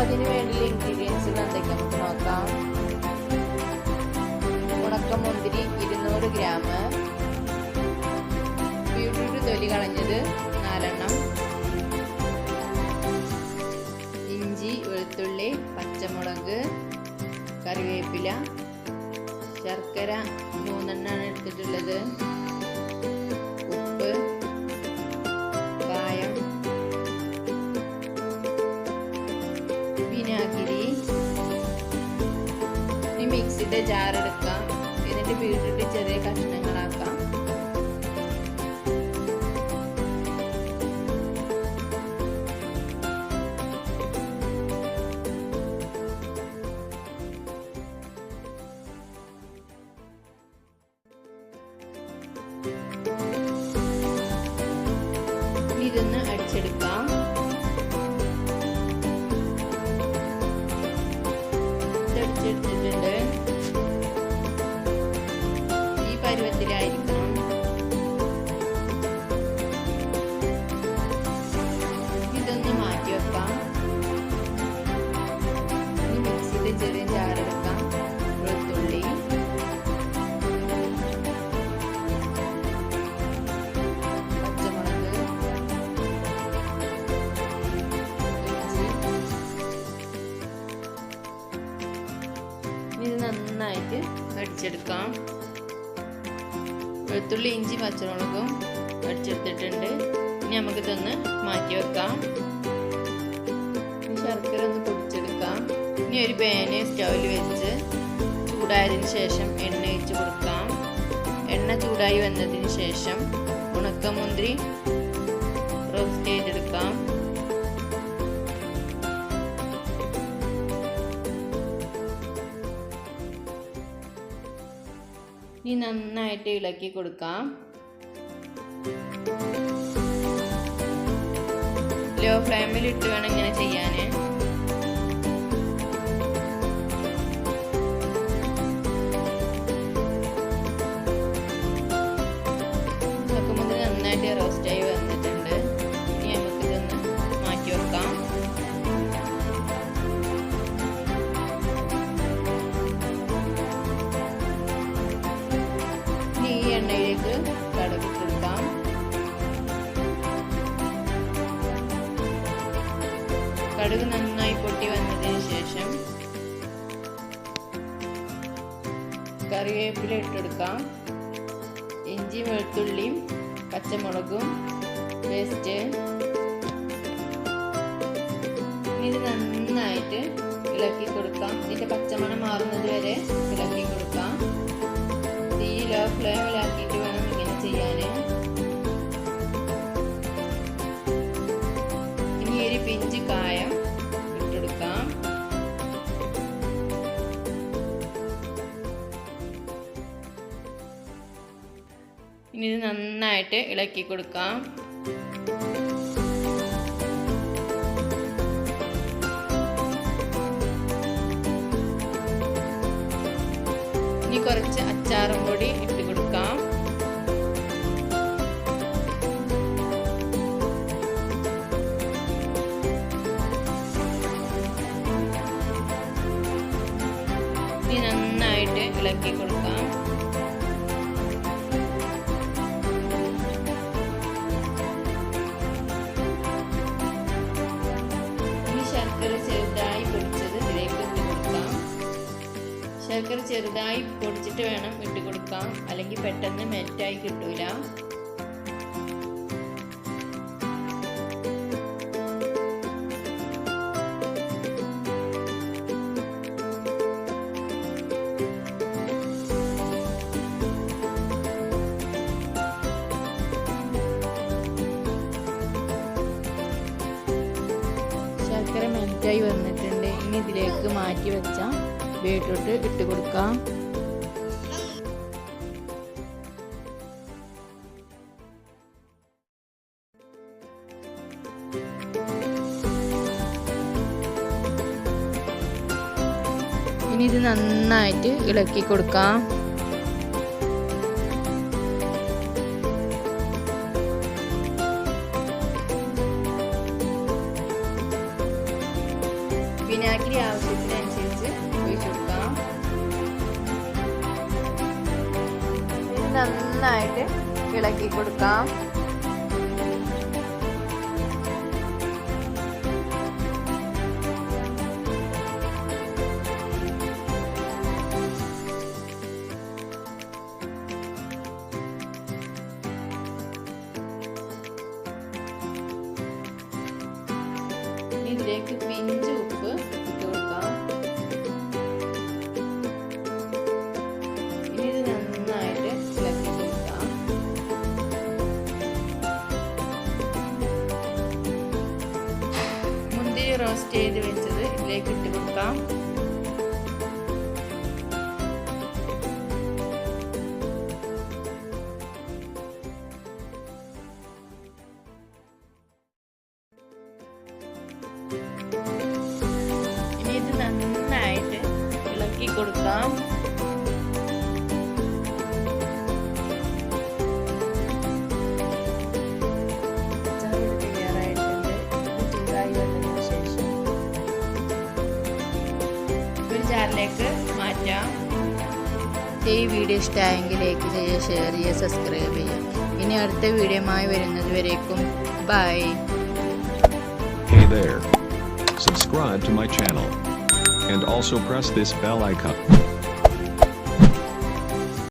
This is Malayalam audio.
അതിന് വേണ്ടിയുള്ള ഇൻഗ്രീഡിയൻസുകൾ എന്തൊക്കെ നമുക്ക് നോക്കാം. ഉണക്കമുന്തിരി ഇരുന്നൂറ് ഗ്രാം. ബീട്രൂട്ട് തൊലി കളഞ്ഞത് നാലെണ്ണം. ഇഞ്ചി വെളുത്തുള്ളി പച്ചമുളക് കറിവേപ്പില ശർക്കര മൂന്നെണ്ണാണ് എടുത്തിട്ടുള്ളത്. ഉപ്പ് ജാർ എടുക്കാം. എന്നിട്ട് വീട്ടിട്ട് ചെറിയ കഷ്ണങ്ങളാക്കാം. ഇതൊന്ന് അടിച്ചെടുക്കാം. നന്നായിട്ട് അടിച്ചെടുക്കാം. വെളുത്തുള്ളി ഇഞ്ചി പച്ചമുളകും അടിച്ചെടുത്തിട്ടുണ്ട്. ഇനി നമുക്കിതൊന്ന് മാറ്റി വെക്കാം. ശർക്കര ഒന്ന് പൊടിച്ചെടുക്കാം. ഇനി ഒരു പാന് സ്റ്റൗവിൽ വെച്ച് ചൂടായതിനു ശേഷം എണ്ണ ഒഴിച്ച് കൊടുക്കാം. എണ്ണ ചൂടായി വന്നതിന് ശേഷം ഉണക്കമുന്തിരി റോസ്റ്റ് ചെയ്തെടുക്കാം. ഇനി നന്നായിട്ട് ഇളക്കി കൊടുക്കാം. ലോ ഫ്ലെയിമിൽ ഇട്ട് വേണം ഇങ്ങനെ ചെയ്യാൻ നോക്കുമ്പോൾ നന്നായിട്ട് റോസ്റ്റായി വന്നിട്ടുണ്ട് കടുക് നന്നായി പൊട്ടി വന്നതിന് ശേഷം കറിവേപ്പില ഇട്ടെടുക്കാം. ഇഞ്ചി വെളുത്തുള്ളിയും പച്ചമുളകും പേസ്റ്റ്. ഇത് നന്നായിട്ട് ഇളക്കി കൊടുക്കാം. ഇതിന്റെ പച്ചമണം മാറുന്നത് വരെ ഇളക്കി കൊടുക്കാം. തീ ലോ ഫ്ലെയിമിലാക്കിയിട്ട് ഇനി ഇത് നന്നായിട്ട് ഇളക്കി കൊടുക്കാം. ഇനി കുറച്ച് അച്ചാറും കൂടി ഇട്ട് കൊടുക്കാം. ഇനി നന്നായിട്ട് ഇളക്കി കൊടുക്കാം. ശർക്കര ചെറുതായി പൊടിച്ചത് ഇതിലേക്ക് ഇട്ട് കൊടുക്കാം. ശർക്കര ചെറുതായി പൊടിച്ചിട്ട് വേണം ഇട്ട് കൊടുക്കാം അല്ലെങ്കിൽ പെട്ടെന്ന് മെറ്റായി കിട്ടൂല. മെൽറ്റായി വന്നിട്ടുണ്ട്. ഇനി ഇതിലേക്ക് മാറ്റി വെച്ച ബീട്രൂട്ട് ഇട്ട് കൊടുക്കാം. ഇനി ഇത് നന്നായിട്ട് ഇളക്കി കൊടുക്കാം. വിനാഗിരി ആവശ്യത്തിനനുസരിച്ച് ഒഴിച്ചു കൊടുക്കാം നന്നായിട്ട് ഇളക്കി കൊടുക്കാം. ഇതിലേക്ക് പിഞ്ച് റോസ്റ്റ് ചെയ്ത് വെച്ചത് ഇതിലേക്ക് ഇട്ട് കൊടുക്കാം. ഇനി ഇത് നന്നായിട്ട് ഇളക്കി കൊടുക്കാം. ജാറിലേക്ക് മാറ്റാം ഈ വീഡിയോ ഇഷ്ടമായെങ്കിൽ ലൈക്ക് ചെയ്യുക ഷെയർ ചെയ്യുക സബ്സ്ക്രൈബ് ചെയ്യുക ഇനി അടുത്ത വീഡിയോമായി വരുന്നത് വരേക്കും bye Hey there. Subscribe to my channel. And also press this bell icon.